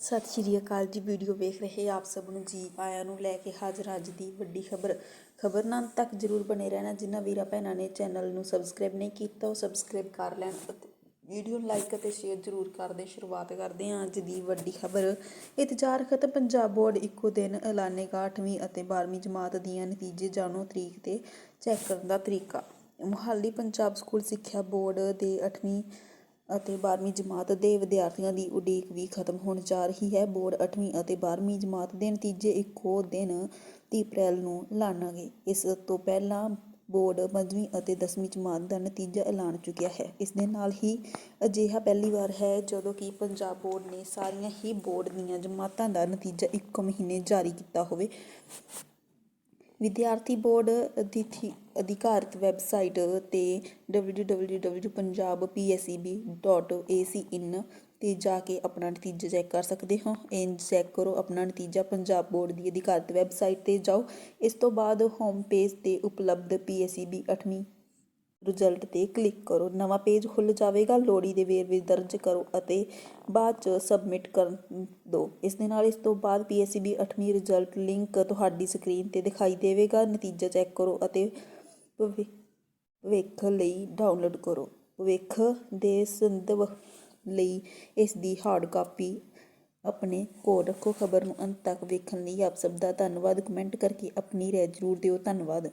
ਸਤਿ ਸ਼੍ਰੀ ਅਕਾਲ ਜੀ। ਵੀਡੀਓ ਵੇਖ ਰਹੇ ਆਪ ਸਭ ਨੂੰ ਜੀ ਆਇਆਂ ਨੂੰ ਲੈ ਕੇ ਹਾਜ਼ਰ ਅੱਜ ਦੀ ਵੱਡੀ ਖਬਰ। ਖਬਰ ਨਾਲ ਤੱਕ ਜਰੂਰ ਬਣੇ ਰਹਿਣਾ। ਜਿਨ੍ਹਾਂ ਵੀਰਾਂ ਭੈਣਾਂ ਨੇ ਚੈਨਲ ਨੂੰ ਸਬਸਕ੍ਰਾਈਬ ਨਹੀਂ ਕੀਤਾ, ਉਹ ਸਬਸਕ੍ਰਾਈਬ ਕਰ ਲੈਣ ਅਤੇ ਵੀਡੀਓ ਲਾਈਕ ਅਤੇ ਸ਼ੇਅਰ ਜਰੂਰ ਕਰਦੇ ਸ਼ੁਰੂਆਤ ਕਰਦੇ ਹਾਂ ਅੱਜ ਦੀ ਵੱਡੀ ਖਬਰ। ਇਤਜ਼ਾਰ ਖਤਮ। ਪੰਜਾਬ ਬੋਰਡ ਇੱਕੋ ਦਿਨ ਐਲਾਨੇਗਾ 8ਵੀਂ ਅਤੇ 12ਵੀਂ ਜਮਾਤ ਦੀਆਂ ਨਤੀਜੇ। ਜਾਣੋ ਤਰੀਕ ਤੇ ਚੈੱਕ ਕਰਨ ਦਾ ਤਰੀਕਾ। ਮੁਹਾਲੀ ਪੰਜਾਬ ਸਕੂਲ ਸਿੱਖਿਆ ਬੋਰਡ ਦੇ 8ਵੀਂ ਅਤੇ 12ਵੀਂ ਜਮਾਤ ਦੇ ਵਿਦਿਆਰਥੀਆਂ ਦੀ ਉਡੀਕ ਵੀ ਖਤਮ ਹੋਣ ਜਾ ਰਹੀ ਹੈ। ਬੋਰਡ ਅੱਠਵੀਂ ਅਤੇ 12ਵੀਂ ਜਮਾਤ ਦੇ ਨਤੀਜੇ ਇੱਕੋ ਦਿਨ 30 ਅਪ੍ਰੈਲ ਨੂੰ ਐਲਾਨਾਂਗੇ ਇਸ ਤੋਂ ਪਹਿਲਾਂ ਬੋਰਡ ਪੰਜਵੀਂ ਅਤੇ 10ਵੀਂ ਜਮਾਤ ਦਾ ਨਤੀਜਾ ਐਲਾਨ ਚੁੱਕਿਆ ਹੈ। ਇਸ ਦੇ ਨਾਲ ਹੀ ਅਜਿਹਾ ਪਹਿਲੀ ਵਾਰ ਹੈ ਜਦੋਂ ਕਿ ਪੰਜਾਬ ਬੋਰਡ ਨੇ ਸਾਰੀਆਂ ਹੀ ਬੋਰਡ ਦੀਆਂ ਜਮਾਤਾਂ ਦਾ ਨਤੀਜਾ ਇੱਕੋ ਮਹੀਨੇ ਜਾਰੀ ਕੀਤਾ ਹੋਵੇ। ਵਿਦਿਆਰਥੀ ਬੋਰਡ ਅਧਿਥੀ ਅਧਿਕਾਰਤ ਵੈੱਬਸਾਈਟ ਤੇ W W W Punjab P S E B dot A C in ਤੇ ਜਾ ਕੇ ਆਪਣਾ ਨਤੀਜਾ ਚੈੱਕ ਕਰ ਸਕਦੇ ਹੋ। ਇੰਜ ਚੈੱਕ ਕਰੋ ਆਪਣਾ ਨਤੀਜਾ ਪੰਜਾਬ ਬੋਰਡ ਦੀ ਅਧਿਕਾਰਤ ਵੈੱਬਸਾਈਟ ਤੇ ਜਾਓ। ਇਸ ਤੋਂ ਬਾਅਦ ਹੋਮ ਪੇਜ ਤੇ ਉਪਲਬਧ ਪੀ ਐੱਸ ਈ ਬੀ 8ਵੀਂ ਰਿਜ਼ਲਟ ਤੇ ਕਲਿੱਕ ਕਰੋ। ਨਵਾਂ ਪੇਜ ਖੁੱਲ੍ਹ ਜਾਵੇਗਾ ਲੋੜੀ ਦੇ ਵੇਰਵੇ ਦਰਜ ਕਰੋ ਅਤੇ ਬਾਅਦ ਚ ਸਬਮਿਟ ਕਰ ਦਿਓ ਇਸ ਦੇ ਨਾਲ ਇਸ ਤੋਂ ਬਾਅਦ ਪੀਐਸਸੀਬੀ 8ਵੀਂ ਰਿਜ਼ਲਟ ਲਿੰਕ ਤੁਹਾਡੀ ਸਕਰੀਨ ਤੇ ਦਿਖਾਈ ਦੇਵੇਗਾ। ਨਤੀਜਾ ਚੈੱਕ ਕਰੋ ਅਤੇ ਭਵਿੱਖ ਲਈ ਡਾਊਨਲੋਡ ਕਰੋ। ਭਵਿੱਖ ਦੇ ਸੰਦਰਭ ਲਈ ਇਸ ਦੀ ਹਾਰਡ ਕਾਪੀ ਆਪਣੇ ਕੋਲ ਰੱਖੋ। ਖਬਰ ਨੂੰ ਅੰਤ ਤੱਕ ਵੇਖਣ ਲਈ ਆਪ ਸਭ ਦਾ ਧੰਨਵਾਦ। ਕਮੈਂਟ ਕਰਕੇ ਆਪਣੀ ਰਾਏ ਜ਼ਰੂਰ ਦਿਓ। ਧੰਨਵਾਦ।